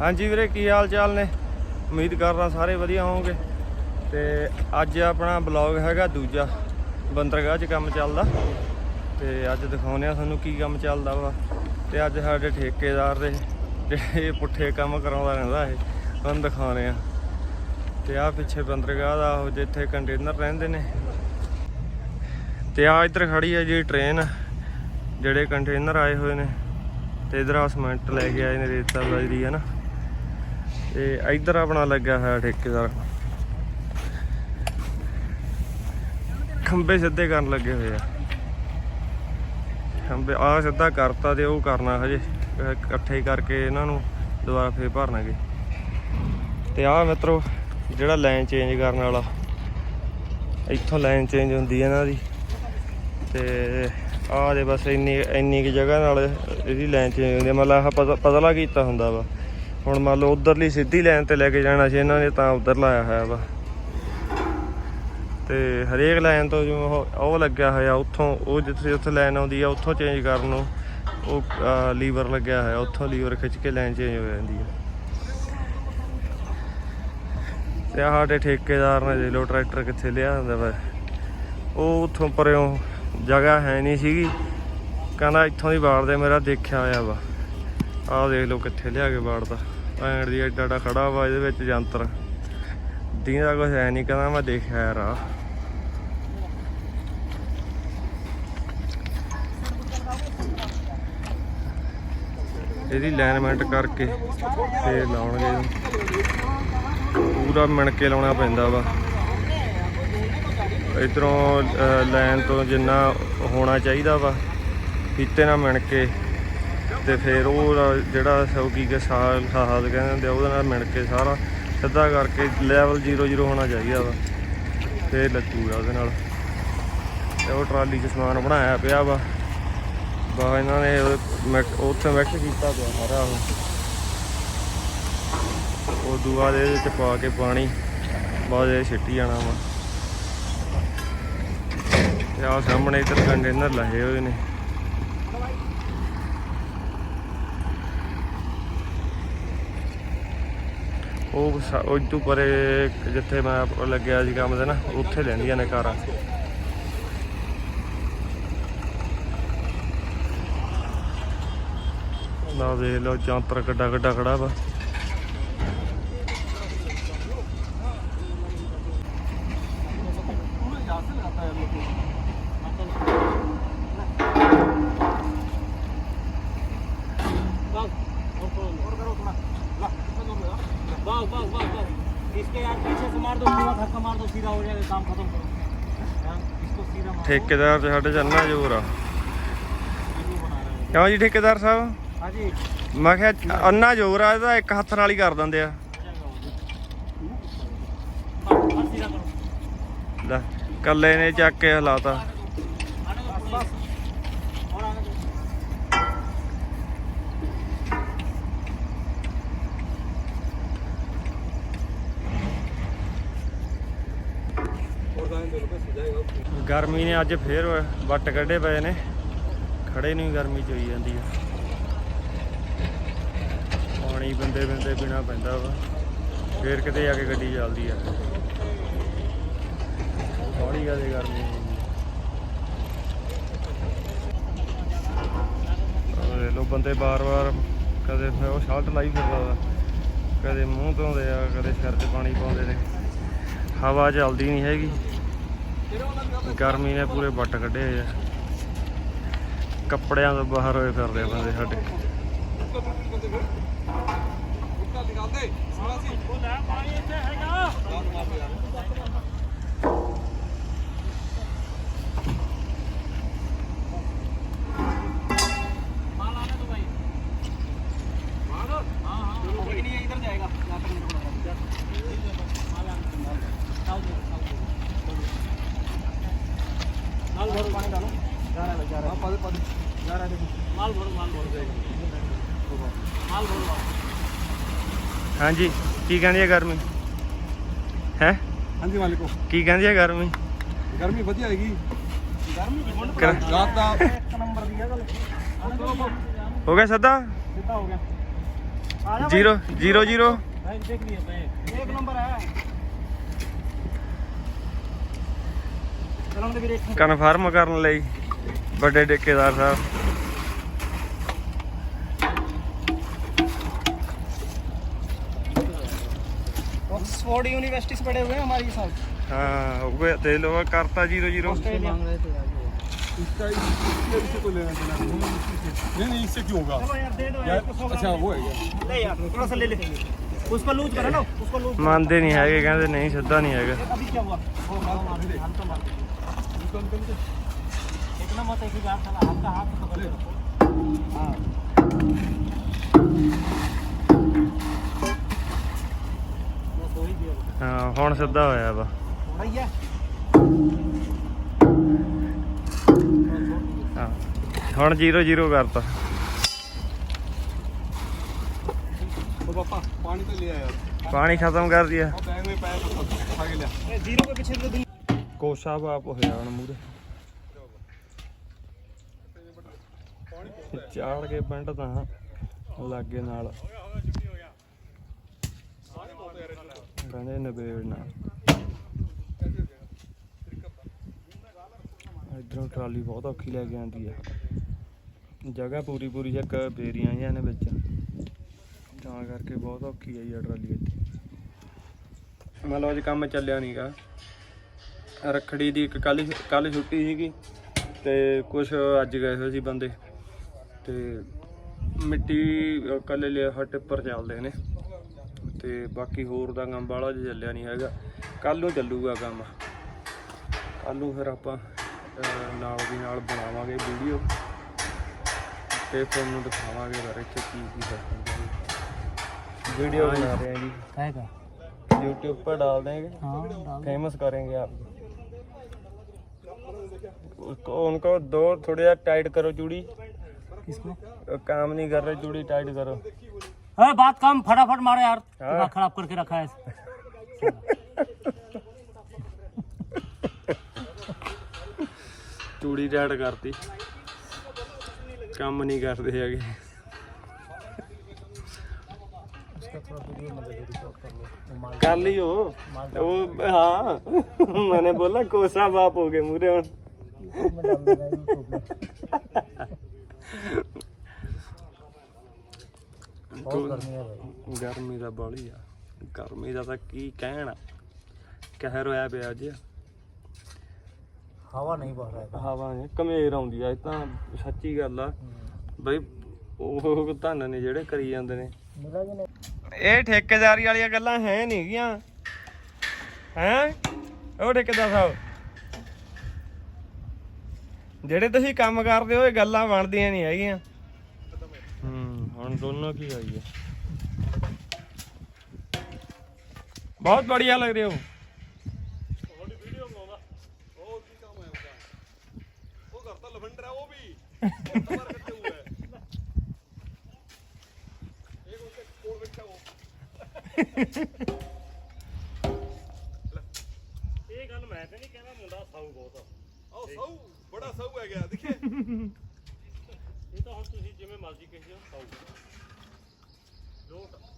ਹਾਂਜੀ ਵੀਰੇ, ਕੀ ਹਾਲ ਚਾਲ ਨੇ? ਉਮੀਦ ਕਰਦਾ ਸਾਰੇ ਵਧੀਆ ਹੋਵੋਗੇ। ਤੇ ਅੱਜ ਆਪਣਾ ਬਲੌਗ ਹੈਗਾ ਦੂਜਾ, ਬੰਦਰਗਾਹ 'ਚ ਕੰਮ ਚੱਲਦਾ। ਤੇ ਅੱਜ ਦਿਖਾਉਂਦੇ ਆ ਤੁਹਾਨੂੰ ਕੀ ਕੰਮ ਚੱਲਦਾ ਵਾ। ਤੇ ਅੱਜ ਸਾਡੇ ਠੇਕੇਦਾਰ ਦੇ ਜਿਹੜੇ ਪੁੱਠੇ ਕੰਮ ਕਰਾਉਂਦਾ ਰਹਿੰਦਾ ਇਹ, ਤੁਹਾਨੂੰ ਦਿਖਾਉਂਦੇ ਆ ਤੇ ਆ ਪਿੱਛੇ ਬੰਦਰਗਾਹ ਦਾ ਉਹ ਜਿੱਥੇ ਕੰਟੇਨਰ ਰਹਿੰਦੇ ਨੇ। ਤੇ ਆ ਇੱਧਰ ਖੜੀ ਹੈ ਜੀ ਟ੍ਰੇਨ ਜਿਹੜੇ ਕੰਟੇਨਰ ਆਏ ਹੋਏ ਨੇ। ਤੇ ਇਧਰ ਆ ਸੀਮੈਂਟ ਲੈ ਕੇ ਆਏ ਨੇ ਰੇਤਾ ਬਜਰੀ ਹੈ ਨਾ ਤੇ ਇੱਧਰ ਆਪਣਾ ਲੱਗਾ ਹੋਇਆ ਠੇਕੇਦਾਰ। ਖੰਬੇ ਸਿੱਧੇ ਕਰਨ ਲੱਗੇ ਹੋਏ ਆ। ਖੰਬੇ ਆ ਸਿੱਧਾ ਕਰਤਾ ਤੇ ਉਹ ਕਰਨਾ ਹਜੇ ਇਕੱਠੇ ਕਰਕੇ ਇਹਨਾਂ ਨੂੰ ਦੁਬਾਰਾ ਫੇਰ ਭਰਨਾਗੇ। ਤੇ ਆਹ ਮਿੱਤਰੋ, ਜਿਹੜਾ ਲਾਈਨ ਚੇਂਜ ਕਰਨ ਵਾਲਾ, ਇੱਥੋਂ ਲਾਈਨ ਚੇਂਜ ਹੁੰਦੀ ਹੈ ਇਹਨਾਂ ਦੀ। ਤੇ ਆਹ ਦੇ ਬਸ ਇੰਨੀ ਇੰਨੀ ਕਿ ਜਗ੍ਹਾ ਨਾਲ ਇਹਦੀ ਲਾਈਨ ਚੇਂਜ ਹੁੰਦੀ ਮਤਲਬ ਆਹ ਪਤ- ਪਤਲਾ ਕੀਤਾ ਹੁੰਦਾ ਵਾ। ਹੁਣ ਮੰਨ ਲਓ ਉਧਰਲੀ ਸਿੱਧੀ ਲਾਈਨ ਤੇ ਲੈ ਕੇ ਜਾਣਾ ਸੀ, ਇਹਨਾਂ ਨੇ ਤਾਂ ਉਧਰ ਲਾਇਆ ਹੋਇਆ ਵਾ। ਤੇ ਹਰੇਕ ਲਾਈਨ ਤੋਂ ਜਿਵੇਂ ਉਹ ਉਹ ਲੱਗਿਆ ਹੋਇਆ, ਉੱਥੋਂ ਉਹ ਜਿੱਥੇ ਉੱਥੇ ਲਾਈਨ ਆਉਂਦੀ ਆ, ਉੱਥੋਂ ਚੇਂਜ ਕਰਨ ਨੂੰ ਉਹ ਲੀਵਰ ਲੱਗਿਆ ਹੋਇਆ, ਉੱਥੋਂ ਲੀਵਰ ਖਿੱਚ ਕੇ ਲਾਈਨ ਚੇਂਜ ਹੋ ਜਾਂਦੀ ਆ। ਤੇ ਆਹ ਸਾਡੇ ਠੇਕੇਦਾਰ ਨੇ ਜੇ ਲੋ ਟਰੈਕਟਰ ਕਿੱਥੇ ਲਿਆ ਹੁੰਦਾ ਵਾ। ਉਹ ਉੱਥੋਂ ਪਰਿਓਂ ਜਗ੍ਹਾ ਹੈ ਨਹੀਂ ਸੀਗੀ। ਕਹਿੰਦਾ ਇੱਥੋਂ ਦੀ ਬਾੜ ਦੇ ਮੇਰਾ ਦੇਖਿਆ ਹੋਇਆ ਵਾ। ਆਹ ਦੇਖ ਲਓ ਕਿੱਥੇ ਲਿਆ ਕੇ ਬਾੜਦਾ ਐਂਡ ਦੀ ਐਡਾ ਐਡਾ ਖੜਾ ਵਾ ਇਹਦੇ ਵਿੱਚ ਜੰਤਰ। ਦੀਦਾ ਕੁਝ ਹੈ ਨਹੀਂ, ਕਹਿੰਦਾ ਮੈਂ ਦੇਖਿਆ ਯਾਰ ਆ। ਇਹਦੀ ਲਾਈਨਮੈਂਟ ਕਰਕੇ ਤੇ ਲਾਉਣਗੇ ਪੂਰਾ ਮਿਣ ਕੇ ਲਾਉਣਾ ਪੈਂਦਾ ਵਾ। ਇਧਰੋਂ ਲਾਈਨ ਤੋਂ ਜਿੰਨਾ ਹੋਣਾ ਚਾਹੀਦਾ ਵਾ ਫੀਤੇ ਨਾਲ ਮਿਣ ਕੇ ਤੇ ਫਿਰ ਉਹ ਜਿਹੜਾ ਸੌਗੀ ਕੇ ਸਾਲ ਸਾਹਦ ਕਹਿੰਦੇ ਹੁੰਦੇ ਆ, ਉਹਦੇ ਨਾਲ ਮਿਲ ਕੇ ਸਾਰਾ ਸਿੱਧਾ ਕਰਕੇ ਲੈਵਲ 00 ਹੋਣਾ ਚਾਹੀਦਾ ਵਾ। ਫੇਰ ਲੱਗੂਗਾ ਉਹਦੇ ਨਾਲ। ਤੇ ਉਹ ਟਰਾਲੀ 'ਚ ਸਮਾਨ ਬਣਾਇਆ ਪਿਆ ਵਾ। ਬਾ ਇਹਨਾਂ ਨੇ ਉਹ ਉੱਥੇ ਮਿਕਸ ਕੀਤਾ ਪਿਆ ਸਾਰਾ ਉਹ। ਉਹ ਦੂਆ ਦੇ ਇਹਦੇ 'ਚ ਪਾ ਕੇ ਪਾਣੀ ਬਾਅਦ ਇਹ ਛਿੱਟੀ ਜਾਣਾ ਵਾ। ਤੇ ਆ ਸਾਹਮਣੇ ਇੱਧਰ ਕੰਟੇਨਰ ਲਾਏ ਹੋਏ ਨੇ। ਉਹ ਉਹ ਤੋਂ ਪਰੇ ਜਿੱਥੇ ਮੈਂ ਲੱਗਿਆ ਸੀ ਕੰਮ ਤੇ ਨਾ, ਉੱਥੇ ਲੈਂਦੀਆਂ ਨੇ ਕਾਰਾਂ। ਨਾ ਦੇਖ ਲਓ ਚਾਂਤਰ ਕੱਡਾ ਕੱਡਾ ਖੜਾ ਵਾ। बस बस बस बस इसके यार पीछे से मार दो पूरा धक्का मार दो सीधा हो जाएगा काम खत्म करो हाँ, इसको सीधा मार ਠੇਕੇਦਾਰ ਤੇ ਸਾਡੇ ਚ ਅੰਨਾ ਜ਼ੋਰ ਆ वीडियो बना रहे हैं ਕਿਉਂ ਜੀ ਠੇਕੇਦਾਰ ਸਾਹਿਬ हाँ जी ਮੈਂ ਕਿਹਾ ਅੰਨਾ ਜ਼ੋਰ ਆ ਇਹਦਾ ਇੱਕ ਹੱਥ ਨਾਲ ਹੀ ਕਰ ਦਿੰਦੇ ਆ हाँ, हाँ, सीधा करो ਲੈ ਕੱਲੇ ਨੇ ਚੱਕ ਕੇ ਹਲਾਤਾ आने दो बस बस ਗਰਮੀ ਨੇ ਅੱਜ ਫੇਰ ਵੱਟ ਕੱਢੇ ਪਏ ਨੇ। ਖੜੇ ਨੂੰ ਗਰਮੀ ਚ ਹੋਈ ਜਾਂਦੀ ਆ। ਪਾਣੀ ਬੰਦੇ ਬੰਦੇ ਪੀਣਾ ਪੈਂਦਾ ਵਾ। ਫੇਰ ਕਿਤੇ ਆ ਕੇ ਗੱਡੀ ਚੱਲਦੀ ਆ। ਬੜੀ ਗਾ ਗਰਮੀ ਆਹ ਲੋ ਬੰਦੇ ਬਾਰ-ਬਾਰ ਕਦੇ ਫਿਰ ਉਹ ਸ਼ਰਟ ਲਾਈ ਫਿਰਦਾ ਵਾ। ਕਦੇ ਮੂੰਹ ਧੋਂਦੇ ਆ, ਕਦੇ ਸਿਰ 'ਚ ਪਾਣੀ ਪਾਉਂਦੇ ਨੇ। ਹਵਾ ਚੱਲਦੀ ਨਹੀਂ ਹੈਗੀ। ਗਰਮੀ ਨੇ ਪੂਰੇ ਵੱਟ ਕੱਢੇ ਹੋਏ ਆ। ਕੱਪੜਿਆਂ ਤੋਂ ਬਾਹਰ ਹੋਏ ਫਿਰਦੇ ਆ ਬੰਦੇ ਸਾਡੇ। ਹਾਂਜੀ ਕੀ ਕਹਿੰਦੀ ਹੈ ਗਰਮੀ? ਹੈ? ਹਾਂਜੀ ਮਾਲਿਕੋ ਕੀ ਕਹਿੰਦੀ ਹੈ ਗਰਮੀ? ਗਰਮੀ ਵਧੀਆ ਹੈਗੀ। ਗਰਮੀ ਰਾਤ ਦਾ ਇੱਕ ਨੰਬਰ ਦੀ ਹੈ ਗੱਲ। ਹੋ ਗਿਆ ਸਦਾ? ਸਿੱਧਾ ਹੋ ਗਿਆ। Zero zero zero. ਇੱਕ ਨੰਬਰ ਹੈ। ਕਨਫਰਮ ਕਰਨ ਲਈ। ਵੱਡੇ ਠੇਕੇਦਾਰ ਸਾਹਿਬ ऑक्सफोर्ड यूनिवर्सिटी से पढ़े हुए हैं हमारे साथ ਹਾਂ ਹੋ ਗਿਆ ਤੇ ਲੋ ਕਰਤਾ 00 ऑस्ट्रेलिया मांग रहे थे इसका इससे इससे तो लेना देना नहीं नहीं नहीं इससे क्यों होगा चलो यार दे दो यार यार, इसको सौ अच्छा ग्राम। वो है यार ले यार थोड़ा सा ले ले उसको लूज करो ना उसको लूज ਮੰਨਦੇ ਨਹੀਂ ਹੈਗੇ ਕਹਿੰਦੇ ਨਹੀਂ ਸਿੱਧਾ ਨਹੀਂ ਹੈਗਾ अभी क्या हुआ वो मारो, मारो, हाथ तो मारो। कंपनी इतना मत है कि यार साला आपका हाथ तो पकड़ लो हाँ बस वही दिया ਹਾਂ ਹੁਣ ਸਿੱਧਾ ਹੋਇਆ ਵਾ भैया ਹਾਂ ਹੁਣ ਜ਼ੀਰੋ ਜ਼ੀਰੋ ਕਰਤਾ तो पापा पानी तो ले आया यार ਪਾਣੀ ਖਤਮ ਕਰ ਦਿਆ और बैग में पैर तो उठा के लिया जीरो के पीछे तो दुनिया ਕੋਸ਼ਾ ਬਾਪ ਹੋਇਆ ਹੁਣ ਮੂਰੇ ਚਾੜ ਕੇ ਪਿੰਡ ਤਾਂ ਲਾਗੇ ਨਾਲ। ਕਹਿੰਦੇ ਨਵੇੜਨਾ ਇਧਰੋਂ ਟਰਾਲੀ ਬਹੁਤ ਔਖੀ ਲੈ ਕੇ ਆਂਦੀ ਆ। ਜਗ੍ਹਾ ਪੂਰੀ ਪੂਰੀ ਚੱਕ ਬੇਰੀਆਂ ਜਿਹਾ ਨੇ ਵਿੱਚ। ਤਾਂ ਕਰਕੇ ਬਹੁਤ ਔਖੀ ਆਈ ਆ ਟਰਾਲੀ ਇੱਥੇ। ਮਤਲਬ ਅੱਜ ਕੰਮ ਚੱਲਿਆ ਨਹੀਂਗਾ ਰੱਖੜੀ ਦੀ ਇੱਕ ਕੱਲ ਕੱਲ ਛੁੱਟੀ ਸੀਗੀ ਤੇ ਕੁਝ ਅੱਜ ਗਏ ਹੋਏ ਸੀ ਬੰਦੇ। ਤੇ ਮਿੱਟੀ ਕੱਲੇ ਲਿਆ ਹੱਟ ਉੱਪਰ ਚੱਲਦੇ ਨੇ ਤੇ ਬਾਕੀ ਹੋਰ ਦਾ ਕੰਮ ਬਾਹਲਾ ਜਿਹਾ ਚੱਲਿਆ ਨਹੀਂ ਹੈਗਾ ਕੱਲ ਨੂੰ ਚੱਲੂਗਾ ਕੰਮ ਕੱਲ ਨੂੰ ਫਿਰ ਆਪਾਂ ਅਹ, ਨਾਲ ਦੀ ਨਾਲ ਬਣਾਵਾਂਗੇ ਵੀਡੀਓ ਤੇ ਤੁਹਾਨੂੰ ਦਿਖਾਵਾਂਗੇ ਬਾਰੇ ਇੱਥੇ ਕੀ ਕੀ ਸਿਸਟਮ ਵੀਡੀਓ ਬਣਾ ਰਹੇ ਹਾਂ ਜੀ खाएगा YouTube पर डाल देंगे हाँ डाल फेमस करेंगे आप उसको उनको दो थोड़ा टाइट करो चूड़ी किसको काम नहीं कर रहे चूड़ी टाइट करो अरे बात काम फटाफट मारो यार हाँ। दिमाग खराब करके रखा है ਚੂੜੀ ਟਾਈਟ ਕਰਤੀ ਕੰਮ ਨਹੀਂ ਕਰਦੇ ਹੈਗੇ उसका थोड़ा वीडियो मतलब रिकॉर्ड कर लो वो माल कर लियो वो हाँ मैंने बोला कोसा बाप हो गए मुरे ਹੁਣ ਗਰਮੀ ਗਰਮੀ ਦਾ ਬਾਲੀ ਆ। ਗਰਮੀ ਦਾ ਤਾਂ ਕੀ ਕਹਿਣਾ। ਕਹਿਰ ਹੋਇਆ ਪਿਆ ਅੱਜ। ਹਵਾ ਨਹੀਂ ਵਹ ਹਵਾ ਨੇ ਕਮੇਰ ਆਉਂਦੀ ਆ ਤਾਂ ਸੱਚੀ ਗੱਲ ਆ। ਬਈ ਉਹ ਧੰਨ ਨੇ ਜਿਹੜੇ ਕਰੀ ਜਾਂਦੇ ਨੇ। ਇਹ ਠੇਕੇਦਾਰੀ ਵਾਲੀਆਂ ਗੱਲਾਂ ਹੈ ਨਹੀਂ ਗੀਆਂ। ਹੈ? ਉਹ ਠੇਕੇਦਾਰ ਸਾਹਿਬ। ਜਿਹੜੇ ਤੁਸੀਂ ਕੰਮ ਕਰਦੇ ਹੋ ਇਹ ਗੱਲਾਂ ਬਣਦੀਆਂ ਨਹੀਂ ਹੈਗੀਆਂ। ਹੂੰ ਹੁਣ ਦੋਨੋਂ ਕੀ ਹੋਈ ਹੈ ਬਹੁਤ ਬੜੀਆ ਲੱਗ ਰਹੇ ਹੋ। ਤੁਹਾਡੀ ਵੀਡੀਓ ਬਣਾਉਂਦਾ। ਉਹ ਕੀ ਕੰਮ ਹੈ ਉਹ ਕਰਤਾ ਲਵੈਂਡਰ ਹੈ ਉਹ ਵੀ ਇਹ ਗੱਲ ਮੈਂ ਤੇ ਨਹੀਂ ਕਹਿੰਦਾ ਮੁੰਡਾ ਸਾਊ ਬਹੁਤ ਆ। ਆਹ ਸਾਊ, ਬੜਾ ਸਾਊ ਹੈ ਗਿਆ ਇਹ ਤਾਂ ਹੁਣ ਤੁਸੀਂ ਜਿਵੇਂ ਮਰਜ਼ੀ ਕਹੀ ਜਾਓ, ਸਾਊ। ਲੋਟ।